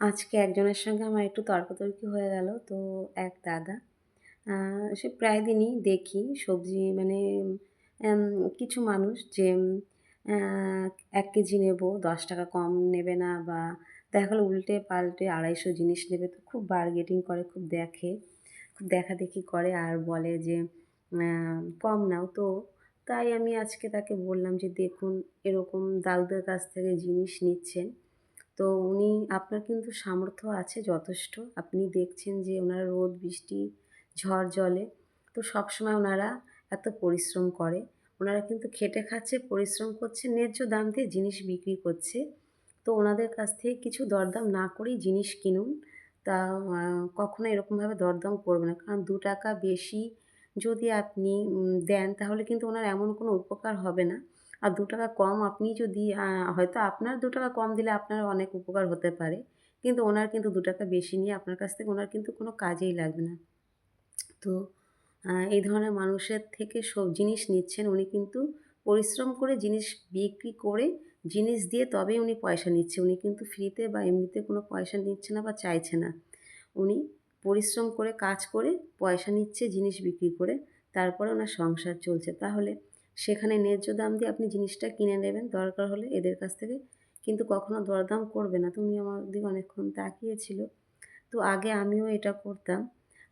আজকে একজনের সঙ্গে আমার একটু তর্কাতর্কি হয়ে গেল। তো এক দাদা সে প্রায় দিনই দেখি সবজি মানে কিছু মানুষ যে এক কেজি নেব, দশ টাকা কম নেবে না বা দেখা গেলো উল্টে পাল্টে আড়াইশো জিনিস নেবে। তো খুব বার্গেটিং করে, খুব দেখে, খুব দেখাদেখি করে আর বলে যে কম নাও। তো তাই আমি আজকে তাকে বললাম যে, দেখুন এরকম দাউদের কাছ থেকে জিনিস নিচ্ছেন। তো উনি, আপনার কিন্তু সামর্থ্য আছে যথেষ্ট। আপনি দেখছেন যে ওনারা রোদ, বৃষ্টি, ঝড় জলে, তো সবসময় ওনারা এত পরিশ্রম করে। ওনারা কিন্তু খেটে খাচ্ছে, পরিশ্রম করছে, ন্যায্য দাম দিয়ে জিনিস বিক্রি করছে। তো ওনাদের কাছ থেকে কিছু দরদাম না করেই জিনিস কিনুন, তা কখনো এরকমভাবে দরদাম করবে না। কারণ দু টাকা বেশি যদি আপনি দেন, তাহলে কিন্তু ওনার এমন কোনো উপকার হবে না। আর দু টাকা কম আপনি যদি হয়তো আপনার দু টাকা কম দিলে আপনার অনেক উপকার হতে পারে। কিন্তু ওনার কিন্তু দু টাকা বেশি নিয়ে আপনার কাছ থেকে ওনার কিন্তু কোনো কাজেই লাগবে না। তো এই ধরনের মানুষের থেকে সব জিনিস নিচ্ছেন, উনি কিন্তু পরিশ্রম করে জিনিস বিক্রি করে জিনিস দিয়ে তবেই উনি পয়সা নিচ্ছে। উনি কিন্তু ফ্রিতে বা এমনিতে কোনো পয়সা নিচ্ছে না বা চাইছে না। উনি পরিশ্রম করে, কাজ করে পয়সা নিচ্ছে, জিনিস বিক্রি করে, তারপরে ওনার সংসার চলছে। তাহলে সেখানে ন্যায্য দাম দিয়ে আপনি জিনিসটা কিনে নেবেন, দরকার হলে এদের কাছ থেকে। কিন্তু কখনো দরদাম করবে না। তুমি আমার দিকে অনেকক্ষণ তাকিয়েছিল। তো আগে আমিও এটা করতাম।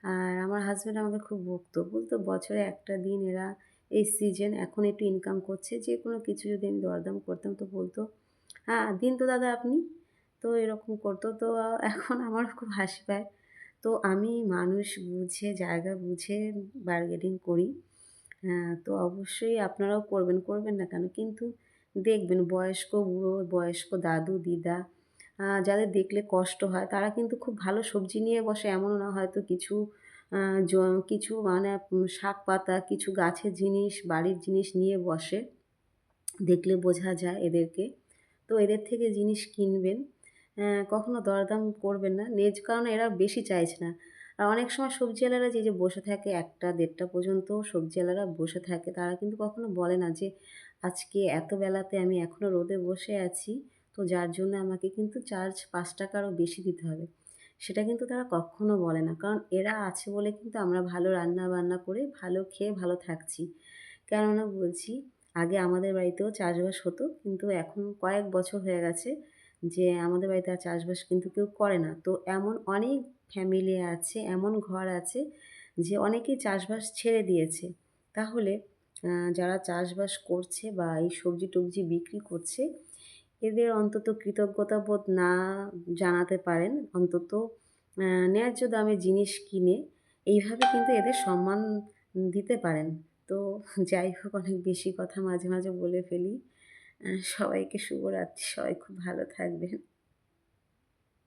আর আমার হাজব্যান্ড আমাকে খুব বকতো। বলতো, বছরে একটা দিন এরা এই সিজন এখন একটু ইনকাম করছে। যে কোনো কিছু যদি আমি দরদাম করতাম তো বলতো হ্যাঁ দিন তো দাদা আপনি। তো এরকম করতো। তো এখন আমার খুব হাসি পায়। তো আমি মানুষ বুঝে, জায়গা বুঝে বার্গেনিং করি। তো অবশ্যই আপনারাও করবেন করবেন না কেন? কিন্তু দেখবেন বয়স্ক বুড়ো, বয়স্ক দাদু, দিদা যাদের দেখলে কষ্ট হয়, তারা কিন্তু খুব ভালো সবজি নিয়ে বসে। এমনও না হয়তো কিছু কিছু মানে শাক পাতা, কিছু গাছের জিনিস, বাড়ির জিনিস নিয়ে বসে। দেখলে বোঝা যায় এদেরকে। তো এদের থেকে জিনিস কিনবেন। কখনো দরদাম করবেন না। নেজ কারণ এরা বেশি চাইছে না। আর অনেক সময় সবজিওয়ালারা যে যে বসে থাকে একটা, দেড়টা পর্যন্ত সবজিওয়ালারা বসে থাকে, তারা কিন্তু কখনো বলে না যে, আজকে এত বেলাতে আমি এখনও রোদে বসে আছি, তো যার জন্য আমাকে কিন্তু চার্জ পাঁচ টাকারও বেশি দিতে হবে। সেটা কিন্তু তারা কখনো বলে না। কারণ এরা আছে বলে কিন্তু আমরা ভালো রান্না বান্না করে ভালো খেয়ে ভালো থাকছি। কেননা বলছি, আগে আমাদের বাড়িতেও চাষবাস হতো, কিন্তু এখন কয়েক বছর হয়ে গেছে যে আমাদের বাড়িতে আর চাষবাস কিন্তু কেউ করে না। তো এমন অনেক ফ্যামিলি আছে, এমন ঘর আছে যে অনেকেই চাষবাস ছেড়ে দিয়েছে। তাহলে যারা চাষবাস করছে বা এই সবজি টবজি বিক্রি করছে, এদের অন্তত কৃতজ্ঞতা বোধ না জানাতে পারেন। অন্তত ন্যায্য দামে জিনিস কিনে এইভাবে কিন্তু এদের সম্মান দিতে পারেন। তো যাই হোক, অনেক বেশি কথা মাঝে মাঝে বলে ফেলি। সবাইকে শুভরাত্রি সবাই খুব ভালো থাকবেন।